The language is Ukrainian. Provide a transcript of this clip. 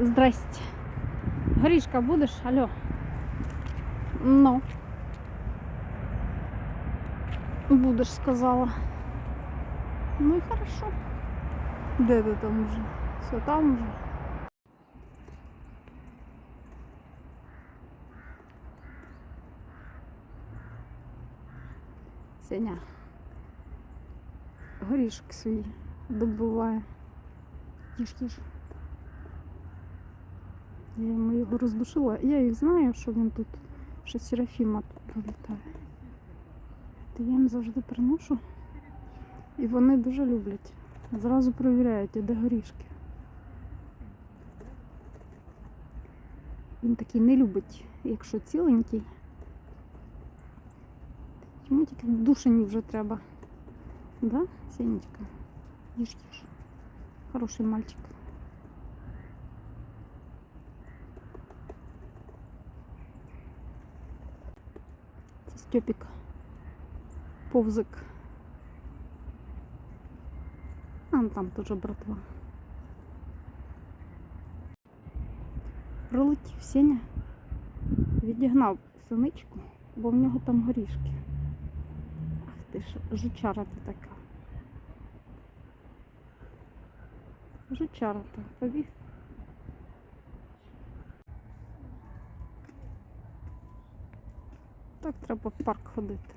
Здрасте. Горішка будеш? Алло. Ну. Будеш, сказала. Ну і хорошо. Де ти там вже? Все там вже. Сеня. Горішки свої добуває. Їж, їж. Йому його роздушила. Я їх знаю, що він тут, що Серафіма тут пролітає. То я їм завжди приношу. І вони дуже люблять. Зразу перевіряють, де горішки. Він такий не любить, якщо ціленький. Йому тільки душені вже треба. Да, Сенечка? Їж, їж. Хороший мальчик. Це Повзик. А ну, там теж братва. Пролетів Сеня. Відігнав синичку, бо в нього там горішки. Ах ти ж, жучара ти така. Жучара ти, побіг. Так треба в парк ходити.